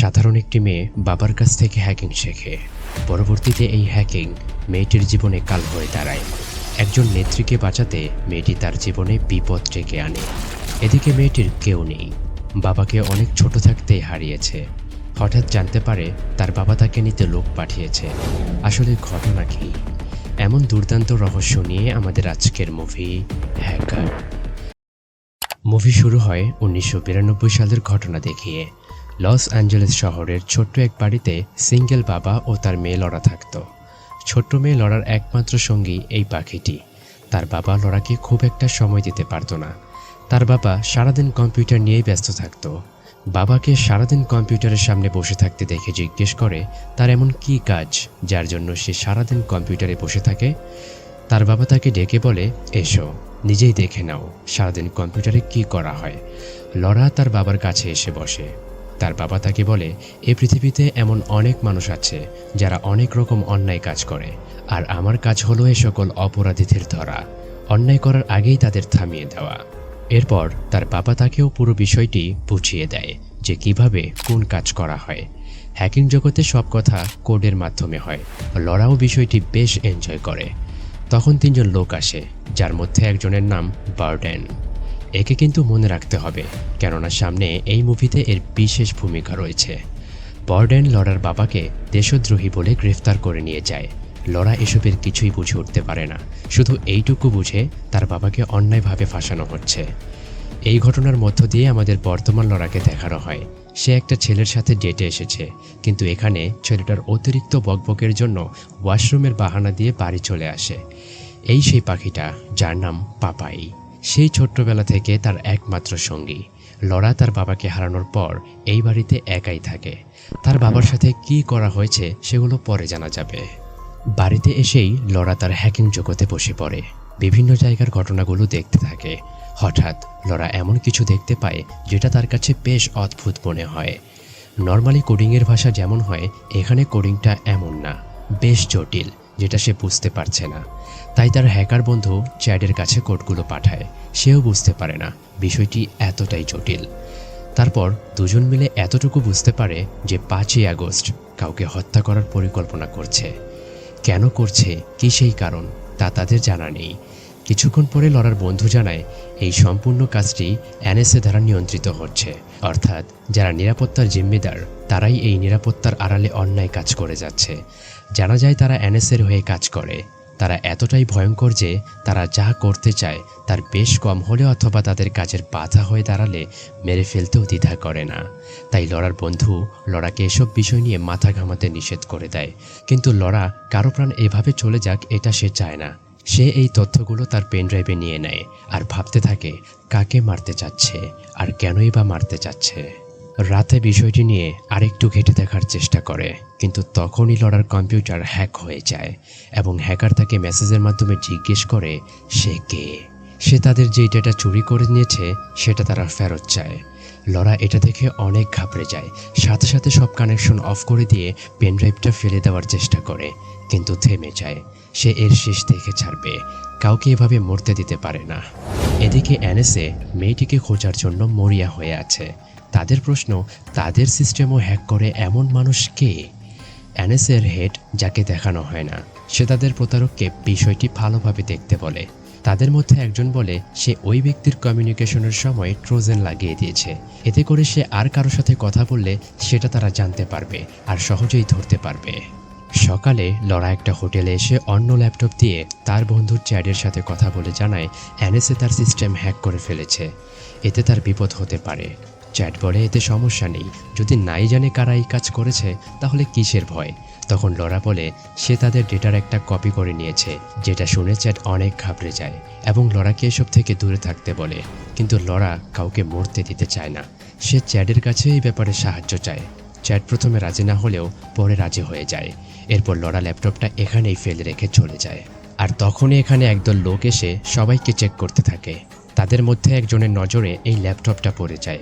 সাধারণ একটি মেয়ে বাবার কাছ থেকে হ্যাকিং শেখে। পরবর্তীতে এই হ্যাকিং মেয়েটির জীবনে কাল হয়ে দাঁড়ায়। একজন নেত্রীকে বাঁচাতে মেয়েটি তার জীবনে বিপদ ডেকে আনে। এদিকে মেয়েটির কেউ নেই। বাবাকে অনেক ছোট থাকতেই হারিয়েছে। হঠাৎ জানতে পারে তার বাবা তাকে নিতে লোক পাঠিয়েছে। আসলে ঘটনা কি? এমন দুর্দান্ত রহস্য নিয়ে আমাদের আজকের মুভি হ্যাকার মুভি শুরু হয় উনিশশো বিরানব্বই সালের ঘটনা দেখিয়ে। লস অ্যাঞ্জেলেস শহরের ছোট্ট এক বাড়িতে সিঙ্গেল বাবা ও তার মেয়ে লড়া থাকত। ছোট্ট মেয়ে লড়ার একমাত্র সঙ্গী এই পাখিটি। তার বাবা লড়াকে খুব একটা সময় দিতে পারতো না। তার বাবা সারাদিন কম্পিউটার নিয়েই ব্যস্ত থাকত। বাবাকে সারাদিন কম্পিউটারের সামনে বসে থাকতে দেখে জিজ্ঞেস করে, তার এমন কী কাজ যার জন্য সে সারাদিন কম্পিউটারে বসে থাকে? তার বাবা তাকে ডেকে বলে, এসো, নিজেই দেখে নাও সারাদিন কম্পিউটারে কি করা হয়। লড়া তার বাবার কাছে এসে বসে। তার বাবা তাকে বলে, এ পৃথিবীতে এমন অনেক মানুষ আছে যারা অনেক রকম অন্যায় কাজ করে। আর আমার কাজ হলো এ সকল অপরাধীদের ধরা। অন্যায় করার আগেই তাদের থামিয়ে দেওয়া। এরপর তার বাবা তাকেও পুরো বিষয়টি বুঝিয়ে দেয় যে কীভাবে কোন কাজ করা হয়। হ্যাকিং জগতে সব কথা কোডের মাধ্যমে হয়। লড়াও বিষয়টি বেশ এনজয় করে। তখন তিনজন লোক আসে, যার মধ্যে একজনের নাম বার্ডেন। একে কিন্তু মনে রাখতে হবে, কেননা সামনে এই মুভিতে এর বিশেষ ভূমিকা রয়েছে। বর্ডেন লড়ার বাবাকে দেশদ্রোহী বলে গ্রেফতার করে নিয়ে যায়। লড়া এসবের কিছুই বুঝে উঠতে পারে না, শুধু এইটুকু বুঝে তার বাবাকে অন্যায়ভাবে ফাঁসানো হচ্ছে। এই ঘটনার মধ্য দিয়ে আমাদের বর্তমান লড়াকে দেখানো হয়। সে একটা ছেলের সাথে ডেটে এসেছে, কিন্তু এখানে ছেলেটার অতিরিক্ত বকবকের জন্য ওয়াশরুমের বাহানা দিয়ে বাড়ি চলে আসে। এই সেই পাখিটা, যার নাম পাপাই। সেই ছোট্টবেলা থেকে তার একমাত্র সঙ্গী। লড়া তার বাবাকে হারানোর পর এই বাড়িতে একাই থাকে। তার বাবার সাথে কি করা হয়েছে সেগুলো পরে জানা যাবে। বাড়িতে এসেই লড়া তার হ্যাকিং জগতে বসে পড়ে। বিভিন্ন জায়গার ঘটনাগুলো দেখতে থাকে। হঠাৎ লড়া এমন কিছু দেখতে পায় যেটা তার কাছে বেশ অদ্ভুত মনে হয়। নর্মালি কোডিংয়ের ভাষা যেমন হয়, এখানে কোডিংটা এমন না। বেশ জটিল। যেটা সে বুঝতে পারছে না। তাই তার হ্যাকার বন্ধু চ্যাডের কাছে কোডগুলো পাঠায়। সেও বুঝতে পারে না, বিষয়টি এতটাই জটিল। তারপর দুজন মিলে এতটুকু বুঝতে পারে যে পাঁচই আগস্ট কাউকে হত্যা করার পরিকল্পনা করছে। কেন করছে, কি সেই কারণ, তা তাদের জানা নেই। কিছুক্ষণ পরে লড়ার বন্ধু জানায়, এই সম্পূর্ণ কাজটি এনএসএ দ্বারা নিয়ন্ত্রিত হচ্ছে। অর্থাৎ যারা নিরাপত্তার জিম্মেদার, তারাই এই নিরাপত্তার আড়ালে অন্যায় কাজ করে যাচ্ছে। জানা যায় তারা এনএসএর হয়ে কাজ করে। তারা এতটাই ভয়ঙ্কর যে তারা যা করতে চায় তার বেশ কম হলে অথবা তাদের কাজের বাধা হয়ে দাঁড়ালে মেরে ফেলতেও দ্বিধা করে না। তাই লড়ার বন্ধু লড়াকে এসব বিষয় নিয়ে মাথা ঘামাতে নিষেধ করে দেয়। কিন্তু লড়া কারও প্রাণ এভাবে চলে যাক এটা সে চায় না। সে এই তথ্যগুলো তার পেনড্রাইভে নিয়ে নেয় আর ভাবতে থাকে, কাকে মারতে চাচ্ছে আর কেনই বা মারতে চাচ্ছে। রাতে বিষয়টি নিয়ে আরেকটু ঘেটে দেখার চেষ্টা করে, কিন্তু তখনই লড়ার কম্পিউটার হ্যাক হয়ে যায় এবং হ্যাকার তাকে মেসেজের মাধ্যমে জিজ্ঞেস করে, সে কে? সে তাদের যে ডেটা চুরি করে নিয়েছে, সেটা তারা ফেরত চায়। লড়া এটা দেখে অনেক ঘাবড়ে যায়। সাথে সাথে সব কানেকশন অফ করে দিয়ে পেনড্রাইভটা ফেলে দেওয়ার চেষ্টা করে, কিন্তু থেমে যায়। সে এর শেষ দেখে ছাড়বে। কাউকে এভাবে মরতে দিতে পারে না। এদিকে এনএসএ মেয়েটিকে খোঁজার জন্য মরিয়া হয়ে আছে। তাদের প্রশ্ন, তাদের সিস্টেমও হ্যাক করে এমন মানুষ কে? এনএসএর হেড যাকে দেখানো হয় না। সে তাদের প্রতারককে বিষয়টি ভালোভাবে দেখতে বলে। তাদের মধ্যে একজন বলে, সে ওই ব্যক্তির কমিউনিকেশনের সময় ট্রোজেন লাগিয়ে দিয়েছে। এতে করে সে আর কারোর সাথে কথা বললে সেটা তারা জানতে পারবে আর সহজেই ধরতে পারবে। সকালে লড়া একটা হোটেলে এসে অন্য ল্যাপটপ দিয়ে তার বন্ধুর চ্যাডের সাথে কথা বলে জানায়, এনএসএ তার সিস্টেম হ্যাক করে ফেলেছে। এতে তার বিপদ হতে পারে। চ্যাট বলে এতে সমস্যা নেই। যদি নাই জানে কারা এই কাজ করেছে, তাহলে কিসের ভয়? তখন লরা বলে, সে তাদের ডেটার একটা কপি করে নিয়েছে, যেটা শুনে চ্যাট অনেক ঘাবড়ে যায় এবং লড়াকে এসব থেকে দূরে থাকতে বলে। কিন্তু লড়া কাউকে মরতে দিতে চায় না। সে চ্যাডের কাছে এই ব্যাপারে সাহায্য চায়। চ্যাট প্রথমে রাজি না হলেও পরে রাজি হয়ে যায়। এরপর লড়া ল্যাপটপটা এখানেই ফেলে রেখে চলে যায়। আর তখনই এখানে একদল লোক এসে সবাইকে চেক করতে থাকে। তাদের মধ্যে একজনের নজরে এই ল্যাপটপটা পড়ে যায়।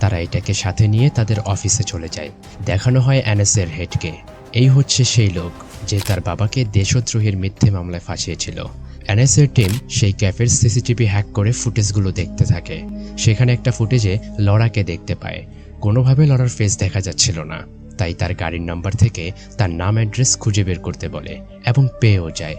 তারা এটাকে সাথে নিয়ে তাদের অফিসে চলে যায়। দেখানো হয় অ্যানেসের হেডকে। এই হচ্ছে সেই লোক যে তার বাবাকে দেশদ্রোহীর মিথ্যে মামলায় ফাঁসিয়েছিল। অ্যানেসের টিম সেই ক্যাফের সিসিটিভি হ্যাক করে ফুটেজগুলো দেখতে থাকে। সেখানে একটা ফুটেজে লড়াকে দেখতে পায়। কোনোভাবে লড়ার ফেস দেখা যাচ্ছিল না। তাই তার গাড়ির নাম্বার থেকে তার নাম অ্যাড্রেস খুঁজে বের করতে বলে এবং পেয়েও যায়।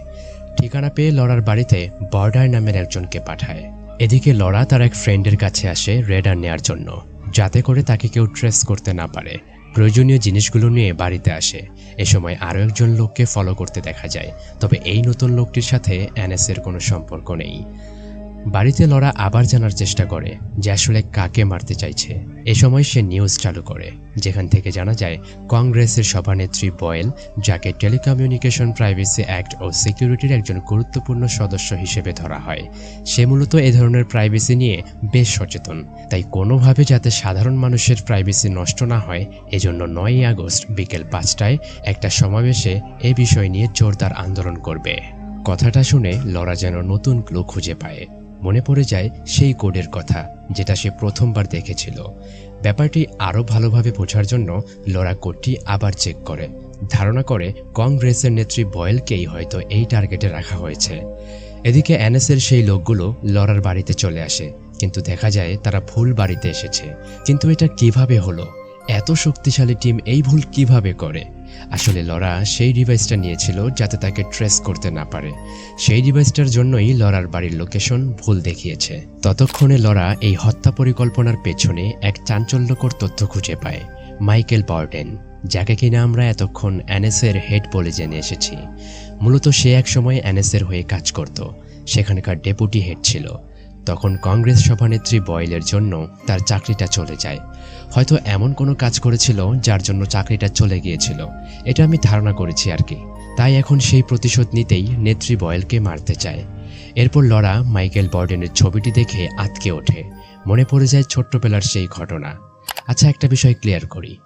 ঠিকানা পেয়ে লড়ার বাড়িতে বর্ডার নামের একজনকে পাঠায়। এদিকে লড়া তার এক ফ্রেন্ডের কাছে আসে রেডার নেয়ার জন্য। যাতে করে তাকে কেউ ট্রেস করতে না পারে। প্রয়োজনীয় জিনিসগুলো নিয়ে বাড়িতে আসে। এ সময় আরও একজন লোককে ফলো করতে দেখা যায়। তবে এই নতুন লোকটির সাথে এনএসের কোনো সম্পর্ক নেই। বাড়িতে লড়া আবার জানার চেষ্টা করে যে আসলে কাকে মারতে চাইছে। এ সময় সে নিউজ চালু করে, যেখান থেকে জানা যায়, কংগ্রেসের সভানেত্রী বয়েল, যাকে টেলিকমিউনিকেশন প্রাইভেসি অ্যাক্ট ও সিকিউরিটির একজন গুরুত্বপূর্ণ সদস্য হিসেবে ধরা হয়, সে মূলত এ ধরনের প্রাইভেসি নিয়ে বেশ সচেতন। তাই কোনোভাবে যাতে সাধারণ মানুষের প্রাইভেসি নষ্ট না হয়, এজন্য নয়ই আগস্ট বিকেল পাঁচটায় একটা সমাবেশে এ বিষয় নিয়ে জোরদার আন্দোলন করবে। কথাটা শুনে লরা যেন নতুন ক্লু খুঁজে পায়। মনে পড়ে যায় সেই কোডের কথা, যেটা সে প্রথমবার দেখেছিল। ব্যাপারটি আরও ভালোভাবে বোঝার জন্য লরা কোডটি আবার চেক করে। ধারণা করে, কংগ্রেসের নেত্রী বয়েলকেই হয়তো এই টার্গেটে রাখা হয়েছে। এদিকে এনএসের সেই লোকগুলো লরার বাড়িতে চলে আসে, কিন্তু দেখা যায় তারা ভুল বাড়িতে এসেছে। কিন্তু এটা কীভাবে হলো? এত শক্তিশালী টিম এই ভুল কীভাবে করে? আসলে লরা সেই ডিভাইসটা নিয়েছিল যাতে তাকে ট্রেস করতে না পারে। সেই ডিভাইসটার জন্যই লরার বাড়ির লোকেশন ভুল দেখিয়েছে। ততক্ষণে লরা এই হত্যা পরিকল্পনার পেছনে এক চাঞ্চল্যকর তথ্য খুঁজে পায়। মাইকেল বার্ডেন, যাকে কিনা আমরা এতক্ষণ এনএসের হেড বলে জেনে এসেছি। মূলত সে এক সময় এনএসের হয়ে কাজ করত। সেখানকার ডেপুটি হেড ছিল। তখন কংগ্রেস সভানেত্রী বয়েলের জন্য তার চাকরিটা চলে যায়। হয়তো এমন কোনো কাজ করেছিল যার জন্য চাকরিটা চলে গিয়েছিল। এটা আমি ধারণা করেছি আর কি। তাই এখন সেই প্রতিশোধ নিতেই নেত্রী বয়েলকে মারতে চায়। এরপর লড়া মাইকেল বর্ডেনের ছবিটি দেখে আতকে ওঠে। মনে পড়ে যায় ছোট্টবেলার সেই ঘটনা। আচ্ছা একটা বিষয় ক্লিয়ার করি।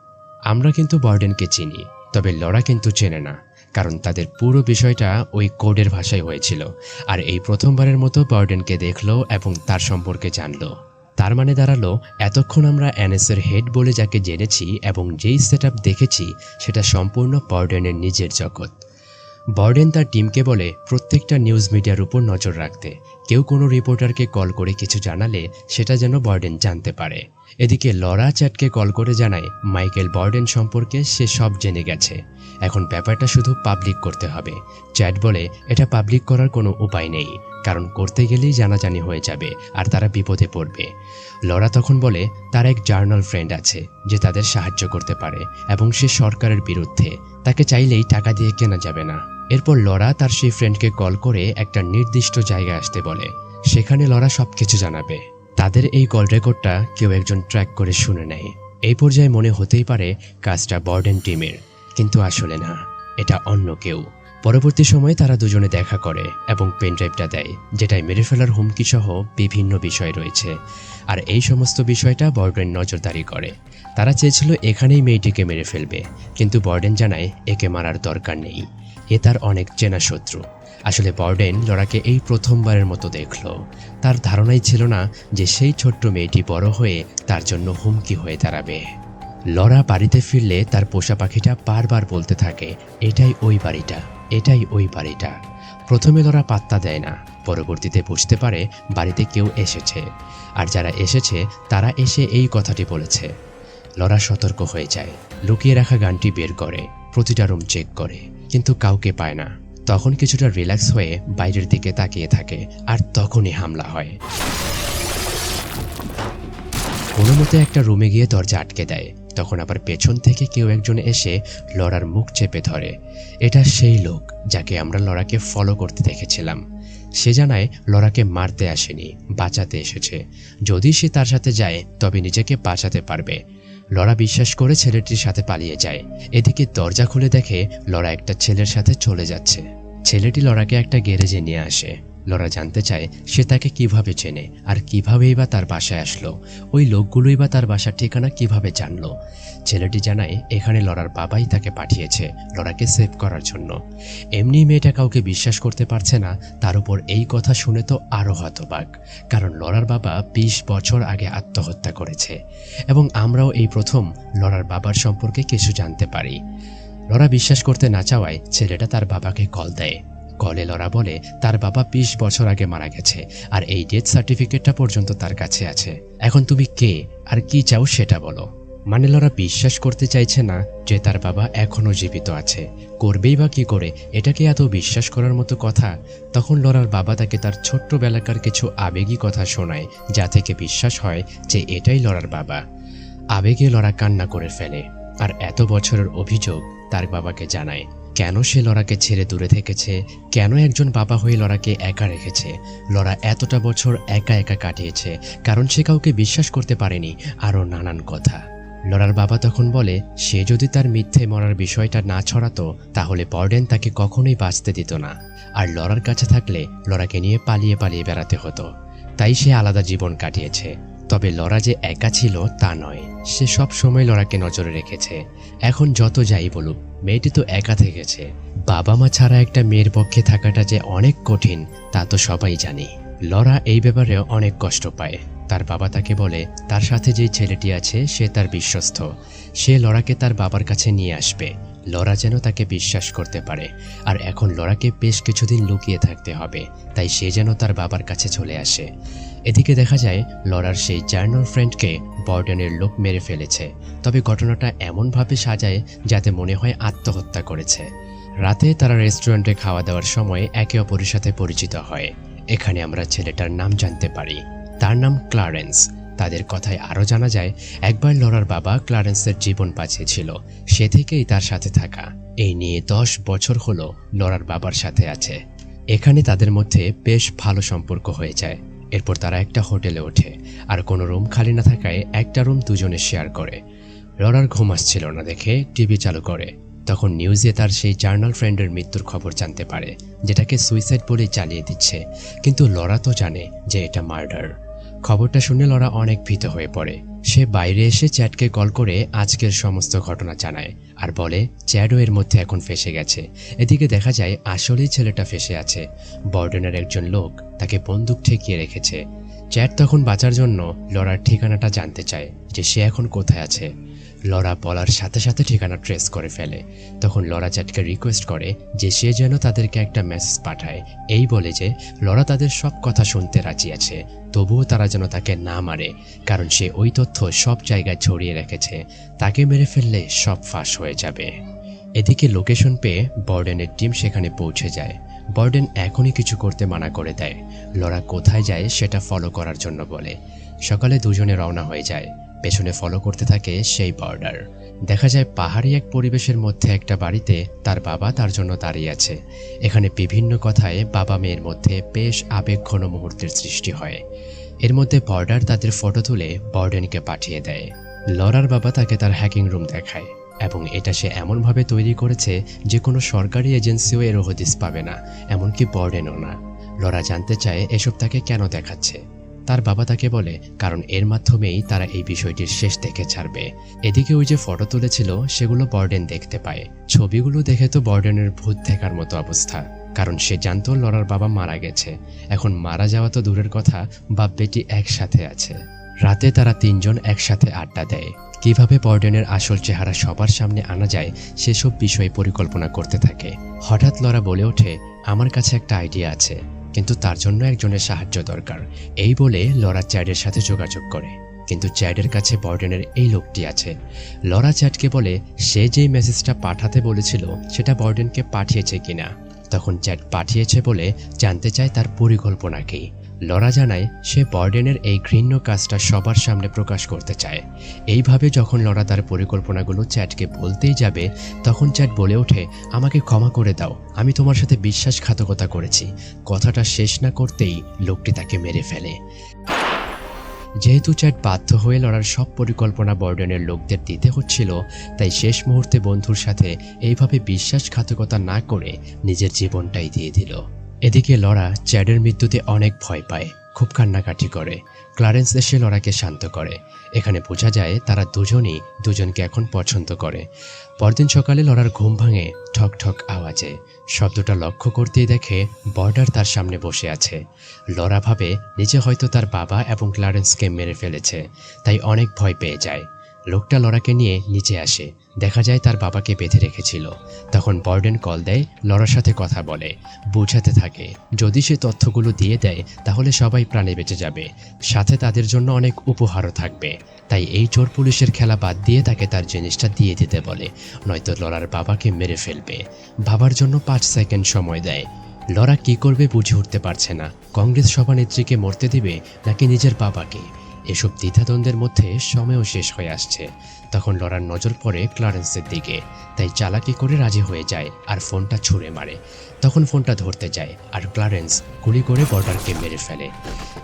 আমরা কিন্তু বর্ডেনকে চিনি, তবে লড়া কিন্তু চেনে না। কারণ তাদের পুরো বিষয়টা ওই কোডের ভাষায় হয়েছিল। আর এই প্রথমবারের মতো বর্ডেনকে দেখল এবং তার সম্পর্কে জানল। তার মানে দাঁড়াল, এতক্ষণ আমরা এনএসের হেড বলে যাকে জেনেছি এবং যেই সেট দেখেছি, সেটা সম্পূর্ণ বর্ডেনের নিজের জগৎ। বর্ডেন তার টিমকে বলে, প্রত্যেকটা নিউজ মিডিয়ার উপর নজর রাখতে। কেউ কোনো রিপোর্টারকে কল করে কিছু জানালে সেটা যেন বর্ডেন জানতে পারে। এদিকে লরা চ্যাটকে কল করে জানায়, মাইকেল বর্ডেন সম্পর্কে সে সব জেনে গেছে। এখন ব্যাপারটা শুধু পাবলিক করতে হবে। চ্যাট বলে, এটা পাবলিক করার কোনো উপায় নেই। কারণ করতে গেলেই জানাজানি হয়ে যাবে আর তারা বিপদে পড়বে। লরা তখন বলে, তার এক জার্নাল ফ্রেন্ড আছে, যে তাদের সাহায্য করতে পারে এবং সে সরকারের বিরুদ্ধে। তাকে চাইলেই টাকা দিয়ে কেনা যাবে না। এরপর লরা তার সেই ফ্রেন্ডকে কল করে একটা নির্দিষ্ট জায়গায় আসতে বলে। সেখানে লরা সবকিছু জানাবে। তাদের এই কল রেকর্ডটা কেউ একজন ট্র্যাক করে শুনে নেয়। এই পর্যায়ে মনে হতেই পারে কাজটা বর্ডেন টিমের, কিন্তু আসলে না, এটা অন্য কেউ। পরবর্তী সময়ে তারা দুজনে দেখা করে এবং পেনড্রাইভটা দেয়, যেটায় মেরে ফেলার হুমকি সহ বিভিন্ন বিষয় রয়েছে। আর এই সমস্ত বিষয়টা বর্ডেন নজরদারি করে। তারা চেয়েছিল এখানেই মেয়েটিকে মেরে ফেলবে, কিন্তু বর্ডেন জানায় একে মারার দরকার নেই। এ তার অনেক চেনা শত্রু। আসলে বর্ডেন লড়াকে এই প্রথমবারের মতো দেখল। তার ধারণাই ছিল না যে সেই ছোট্ট মেয়েটি বড় হয়ে তার জন্য হুমকি হয়ে দাঁড়াবে। লড়া বাড়িতে ফিরলে তার পোষা পাখিটা বারবার বলতে থাকে, এটাই ওই বাড়িটা, এটাই ওই বাড়িটা। প্রথমে লরা পাত্তা দেয় না, পরবর্তীতে বুঝতে পারে বাড়িতে কেউ এসেছে। আর যারা এসেছে, তারা এসে এই কথাটি বলেছে। লরা সতর্ক হয়ে যায়, লুকিয়ে রাখা গানটি বের করে, প্রতিটা রুম চেক করে, কিন্তু কাউকে পায় না। তখন কিছুটা রিল্যাক্স হয়ে বাইরের দিকে তাকিয়ে থাকে, আর তখনই হামলা হয়। কোনো মতে একটা রুমে গিয়ে দরজা আটকে দেয় তখন আবার পেছন থেকে কেউ একজন এসে লড়ার মুখ চেপে ধরে। এটা সেই লোক যাকে আমরা লড়াকে ফলো করতে দেখেছিলাম। সে জানায় লড়াকে মারতে আসেনি, বাঁচাতে এসেছে। যদি সে তার সাথে যায়, তবে নিজেকে বাঁচাতে পারবে। লড়া বিশ্বাস করে ছেলেটির সাথে পালিয়ে যায়। এদিকে দরজা খুলে দেখে লড়া একটা ছেলের সাথে চলে যাচ্ছে। ছেলেটি লড়াকে একটা গ্যারেজে নিয়ে আসে। লড়া জানতে চায় সে তাকে কীভাবে চেনে আর কিভাবেই বা তার বাসায় আসলো। ওই লোকগুলোই বা তার বাসার ঠিকানা কীভাবে জানলো? ছেলেটি জানায়, এখানে লড়ার বাবাই তাকে পাঠিয়েছে লড়াকে সেভ করার জন্য। এমনি মেয়েটা কাউকে বিশ্বাস করতে পারছে না, তার উপর এই কথা শুনে তো আরও হতবাক, কারণ লরার বাবা বিশ বছর আগে আত্মহত্যা করেছে এবং আমরাও এই প্রথম লরার বাবার সম্পর্কে কিছু জানতে পারি। লরা বিশ্বাস করতে না চাওয়ায় ছেলেটা তার বাবাকে কল দেয়। কলে লড়া বলে, তার বাবা বিশ বছর আগে মারা গেছে, আর এই ডেথ সার্টিফিকেটটা পর্যন্ত তার কাছে আছে। এখন তুমি কে? আর কি চাও সেটা বলো। মানে লরা বিশ্বাস করতে চাইছে না যে তার বাবা এখনও জীবিত আছে। করবেই বা কি করে? এটাকে এত বিশ্বাস করার মতো কথা? তখন লরার বাবা তাকে তার ছোট্টবেলাকার কিছু আবেগী কথা শোনায়, যা থেকে বিশ্বাস হয় যে এটাই লরার বাবা। আবেগে লরা কান্না করে ফেলে, আর এত বছরের অভিযোগ তার বাবাকে জানায়। কেন সে লড়াকে ছেড়ে দূরে থেকেছে? কেন একজন বাবা হয়ে লড়াকে একা রেখেছে? লরা এতটা বছর একা একা কাটিয়েছে, কারণ সে কাউকে বিশ্বাস করতে পারেনি, আরও নানান কথা। লরার বাবা তখন বলে, সে যদি তার মিথ্যে মরার বিষয়টা না ছড়াতো, তাহলে বর্ডেন তাকে কখনোই বাঁচতে দিত না। আর লড়ার কাছে থাকলে লরাকে নিয়ে পালিয়ে পালিয়ে বেড়াতে হতো। তাই সে আলাদা জীবন কাটিয়েছে। তবে লরা যে একা ছিল তা নয়। সে সব সময় লড়াকে নজরে রেখেছে। এখন যত যাই বলুক, মেয়েটি তো একা থেকেছে বাবা মা ছাড়া একটা মেয়ের পক্ষে থাকাটা যে অনেক কঠিন, তা তো সবাই জানি। লরা এই ব্যাপারে অনেক কষ্ট পায়। তার বাবা তাকে বলে, তার সাথে যে ছেলেটি আছে, সে তার বিশ্বস্ত। সে লড়াকে তার বাবার কাছে নিয়ে আসবে। লরা যেন তাকে বিশ্বাস করতে পারে। আর এখন লরাকে বেশ কিছুদিন লুকিয়ে থাকতে হবে, তাই সে যেন তার বাবার কাছে চলে আসে। এদিকে দেখা যায়, লরার সেই জার্নাল ফ্রেন্ডকে বর্ডেনের লোক মেরে ফেলেছে। তবে ঘটনাটা এমনভাবে সাজায় যাতে মনে হয় আত্মহত্যা করেছে। রাতে তারা রেস্টুরেন্টে খাওয়া দাওয়ার সময় একে অপরের সাথে পরিচিত হয়। এখানে আমরা ছেলেটার নাম জানতে পারি। তার নাম ক্লারেন্স। তাদের কথায় আরও জানা যায়, একবার লরার বাবা ক্লারেন্সের জীবন বাঁচিয়েছিল। সে থেকেই তার সাথে থাকা। এই নিয়ে দশ বছর হলো লরার বাবার সাথে আছে। এখানে তাদের মধ্যে বেশ ভালো সম্পর্ক হয়ে যায়। এরপর তারা একটা হোটেলে ওঠে। আর কোনো রুম খালি না থাকায় একটা রুম দুজনে শেয়ার করে। লরার ঘুম আসছিল না দেখে টিভি চালু করে। তখন নিউজে তার সেই জার্নাল ফ্রেন্ডের মৃত্যুর খবর জানতে পারে, যেটাকে সুইসাইড বলেই চালিয়ে দিচ্ছে। কিন্তু লরা তো জানে যে এটা মার্ডার। খবরটা শুনে লরা অনেক ভীত হয়ে পড়ে। সে বাইরে এসে চ্যাটকে কল করে আজকের সমস্ত ঘটনা জানায় আর বলে চ্যাডও এর মধ্যে এখন ফেসে গেছে। এদিকে দেখা যায়, আসলেই ছেলেটা ফেসে আছে। বর্ডেনের একজন লোক তাকে বন্দুক ঠেকিয়ে রেখেছে। চ্যাট তখন বাঁচার জন্য লরার ঠিকানাটা জানতে চায় যে সে এখন কোথায় আছে। লরা বলার সাথে সাথে ঠিকানা ট্রেস করে ফেলে। তখন লরা চ্যাটকে রিকোয়েস্ট করে যে সে যেন তাদেরকে একটা মেসেজ পাঠায়। এই বলে যে, লরা তাদের সব কথা শুনতে রাজি আছে, তবুও তারা যেন তাকে না মারে, কারণ সে ওই তথ্য সব জায়গায় ছড়িয়ে রেখেছে। তাকে মেরে ফেললে সব ফাঁস হয়ে যাবে। এদিকে লোকেশন পেয়ে বর্ডেনের টিম সেখানে পৌঁছে যায়। বর্ডেন এখনই কিছু করতে মানা করে দেয়। লরা কোথায় যায় সেটা ফলো করার জন্য বলে। সকালে দুজনে রওনা হয়ে যায়। পেছনে ফলো করতে থাকে সেই বর্ডার দেখা যায় পাহাড়ি এক পরিবেশের মধ্যে একটা বাড়িতে তার বাবা তার জন্য দাঁড়িয়ে আছে। এখানে বিভিন্ন কথায় বাবা মেয়ের মধ্যে বেশ আবেগঘন মুহূর্তের সৃষ্টি হয়। এর মধ্যে বর্ডার তাদের ফটো তুলে বর্ডেনকে পাঠিয়ে দেয়। লরার বাবা তাকে তার হ্যাকিং রুম দেখায় এবং এটা সে এমনভাবে তৈরি করেছে যে কোনো সরকারি এজেন্সিও এর হদিস পাবে না, এমনকি বর্ডেনও না। লরা জানতে চায় এসব তাকে কেন দেখাচ্ছে। তার বাবা তাকে বলে, কারণ এর মাধ্যমেই তারা এই বিষয়টির শেষ দেখে ছাড়বে। এদিকে ওই যে ফটো তুলেছিল, সেগুলো বর্ডেন দেখতে পায়। ছবিগুলো দেখে তো বর্ডেনের ভূত দেখার মতো অবস্থা, কারণ সে জানতো লরার বাবা মারা গেছে। এখন মারা যাওয়া তো দূরের কথা বাপ বেটি একসাথে আছে। রাতে তারা তিনজন একসাথে আড্ডা দেয়। কীভাবে বর্ডেনের আসল চেহারা সবার সামনে আনা যায়, সেসব বিষয়ে পরিকল্পনা করতে থাকে। হঠাৎ লরা বলে ওঠে, আমার কাছে একটা আইডিয়া আছে। কিন্তু তার জন্য একজনের সাহায্য দরকার। এই বলে লরা চ্যাডের সাথে যোগাযোগ করে। কিন্তু চ্যাডের কাছে বর্ডেনের এই লোকটি আছে। লরা চ্যাডকে বলে, সে যেই মেসেজটা পাঠাতে বলেছিল, সেটা বর্ডেনকে পাঠিয়েছে কিনা? তখন চ্যাট পাঠিয়েছে বলে জানতে চায় তার পরিকল্পনা কী। লরা জানায়, সে বর্ডেনের এই ঘৃণ্য কাজটা সবার সামনে প্রকাশ করতে চায়। এইভাবে যখন লরা তার পরিকল্পনাগুলো চ্যাটকে বলতেই যাবে, তখন চ্যাট বলে ওঠে, আমাকে ক্ষমা করে দাও, আমি তোমার সাথে বিশ্বাসঘাতকতা করেছি। কথাটা শেষ না করতেই লোকটি তাকে মেরে ফেলে। যেহেতু চ্যাট বাধ্য হয়ে লড়ার সব পরিকল্পনা বর্ডেনের লোকদের দিতে হচ্ছিল, তাই শেষ মুহূর্তে বন্ধুর সাথে এইভাবে বিশ্বাসঘাতকতা না করে নিজের জীবনটাই দিয়ে দিল। এদিকে লড়া চ্যাডের মৃত্যুতে অনেক ভয় পায়, খুব কান্নাকাটি করে। ক্লারেন্স এসে লড়াকে শান্ত করে। এখানে বোঝা যায় তারা দুজনই দুজনকে এখন পছন্দ করে। পরদিন সকালে লড়ার ঘুম ভাঙে ঠক ঠক আওয়াজে। শব্দটা লক্ষ্য করতেই দেখে বর্ডার তার সামনে বসে আছে। লড়া ভাবে, নিজে হয়তো তার বাবা এবং ক্লারেন্সকে মেরে ফেলেছে, তাই অনেক ভয় পেয়ে যায়। লোকটা লরাকে নিয়ে নিচে আসে। দেখা যায় তার বাবাকে বেঁধে রেখেছিল। তখন বর্ডেন কল দেয়, লরার সাথে কথা বলে, বোঝাতে থাকে। যদি সে তথ্যগুলো দিয়ে দেয়, তাহলে সবাই প্রাণে বেঁচে যাবে। সাথে তাদের জন্য অনেক উপহারও থাকবে। তাই এই চোর পুলিশের খেলা বাদ দিয়ে তাকে তার জিনিসটা দিয়ে দিতে বলে। নয়তো লরার বাবাকে মেরে ফেলবে। ভাবার জন্য পাঁচ সেকেন্ড সময় দেয়। লরা কি করবে বুঝে উঠতে পারছে না। কংগ্রেস সভানেত্রীকে মরতে দিবে নাকি নিজের বাবাকে? এসব দ্বিধাদ্বন্দ্বের মধ্যে সময়ও শেষ হয়ে আসছে। তখন লরার নজর পড়ে ক্লারেন্সের দিকে। তাই চালাকি করে রাজি হয়ে যায় আর ফোনটা ছুঁড়ে মারে। তখন ফোনটা ধরতে যায় আর ক্লারেন্স গুলি করে বর্ডারকে মেরে ফেলে।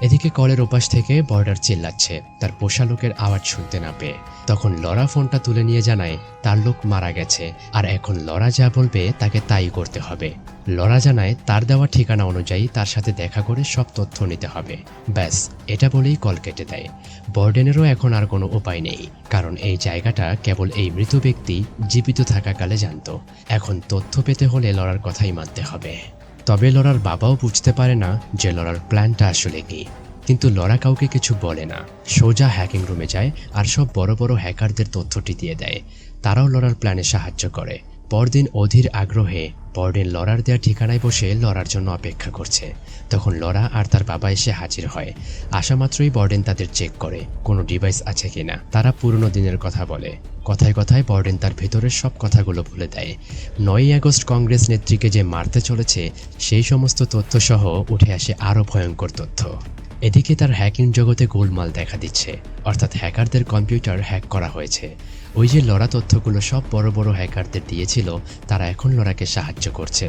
এদিকে কলের ওপাশ থেকে বর্ডার চিল্লাচ্ছে, তার পোষা লোকের আওয়াজ শুনতে না পেয়ে। তখন লরা ফোনটা তুলে নিয়ে জানায়, তার লোক মারা গেছে, আর এখন লরা যা বলবে তাকে তাই করতে হবে। লরা জানায়, তার দেওয়া ঠিকানা অনুযায়ী তার সাথে দেখা করে সব তথ্য নিতে হবে। ব্যাস, এটা বলেই কল কেটে দেয়। বর্ডেনেরও এখন আর কোনো উপায় নেই, কারণ এই জায়গাটা কেবল এই মৃত ব্যক্তি জীবিত থাকাকালে জানত, এখন তথ্য পেতে হলে লড়ার কথাই মানতে হবে। তবে লড়ার বাবাও বুঝতে পারে না যে লড়ার প্ল্যানটা আসলে কি। কিন্তু লড়া কাউকে কিছু বলে না। সোজা হ্যাকিং রুমে যায় আর সব বড় বড় হ্যাকারদের তথ্যটি দিয়ে দেয়। তারাও লড়ার প্ল্যানে সাহায্য করে। পরদিন অধীর আগ্রহে, পরদিন লড়ার দেওয়ার ঠিকানায় বসে লড়ার জন্য অপেক্ষা করছে। তখন লড়া আর তার বাবা এসে হাজির হয়। আসা মাত্রই বর্ডেন তাদের চেক করে, কোনো ডিভাইস আছে কিনা। তারা পুরনো দিনের কথা বলে। কথায় কথায় বর্ডেন তার ভেতরের সব কথাগুলো ভুলে দেয়। নয়ই আগস্ট কংগ্রেস নেত্রীকে যে মারতে চলেছে, সেই সমস্ত তথ্য সহ উঠে আসে আরও ভয়ঙ্কর তথ্য। এদিকে তার হ্যাকিং জগতে গোলমাল দেখা দিচ্ছে। অর্থাৎ হ্যাকারদের কম্পিউটার হ্যাক করা হয়েছে। ওই যে লড়া তথ্যগুলো সব বড় বড় হ্যাকারদের দিয়েছিল, তারা এখন লড়াকে সাহায্য করছে।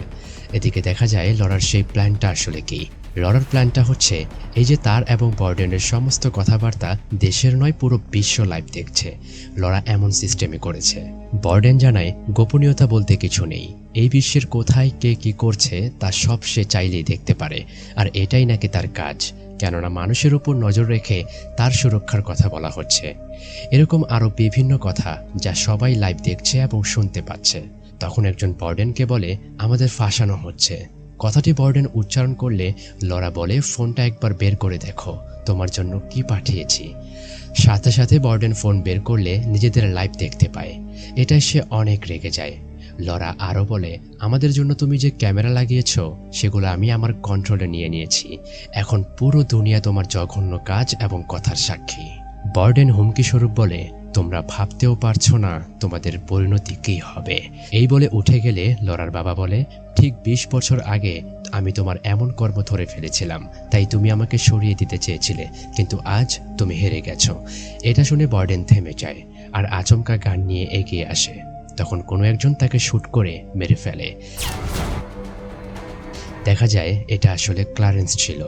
এদিকে দেখা যায় লড়ার সেই প্ল্যানটা আসলে কি? লড়ার প্ল্যানটা হচ্ছে, এই যে তার এবং বর্ডেনের সমস্ত কথাবার্তা দেশের নয়, পুরো বিশ্ব লাইভ দেখছে। লড়া এমন সিস্টেমে করেছে। বর্ডেন জানায়, গোপনীয়তা বলতে কিছু নেই। এই বিশ্বের কোথায় কে কি করছে, তা সব সে চাইলেই দেখতে পারে। আর এটাই নাকি তার কাজ। কেননা মানুষের উপর নজর রেখে তার সুরক্ষার কথা বলা হচ্ছে। এরকম আরও বিভিন্ন কথা যা সবাই লাইভ দেখছে এবং শুনতে পাচ্ছে। তখন একজন বর্ডেনকে বলে, আমাদের ফাঁসানো হচ্ছে। কথাটি বর্ডেন উচ্চারণ করলে লরা বলে, ফোনটা একবার বের করে দেখো, তোমার জন্য কি পাঠিয়েছি? সাথে সাথে বর্ডেন ফোন বের করলে নিজেদের লাইভ দেখতে পায়। এটাই সে অনেক রেগে যায়। লরা আরও বলে, আমাদের জন্য তুমি যে ক্যামেরা লাগিয়েছ, সেগুলো আমি আমার কন্ট্রোলে নিয়ে নিয়েছি। এখন পুরো দুনিয়া তোমার জঘন্য কাজ এবং কথার সাক্ষী। বর্ডেন হুমকি স্বরূপ বলে, তোমরা ভাবতেও পারছ না তোমাদের পরিণতি কী হবে? এই বলে উঠে গেলে লরার বাবা বলে, ঠিক বিশ বছর আগে আমি তোমার এমন কর্ম ধরে ফেলেছিলাম, তাই তুমি আমাকে সরিয়ে দিতে চেয়েছিলে, কিন্তু আজ তুমি হেরে গেছো। এটা শুনে বর্ডেন থেমে যায়, আর আচমকা গান নিয়ে এগিয়ে আসে। তখন কোনো একজন তাকে শ্যুট করে মেরে ফেলে। দেখা যায় এটা আসলে ক্লারেন্স ছিল।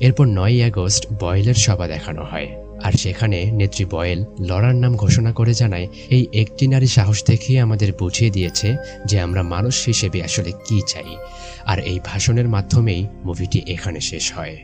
এরপর নয়ই আগস্ট বয়েলের সভা দেখানো হয়। আর সেখানে নেত্রী বয়েল লড়ার নাম ঘোষণা করে জানায়, এই একটি নারী সাহস দেখিয়ে আমাদের বুঝিয়ে দিয়েছে যে আমরা মানুষ হিসেবে আসলে কি চাই। আর এই ভাষণের মাধ্যমেই মুভিটি এখানে শেষ হয়।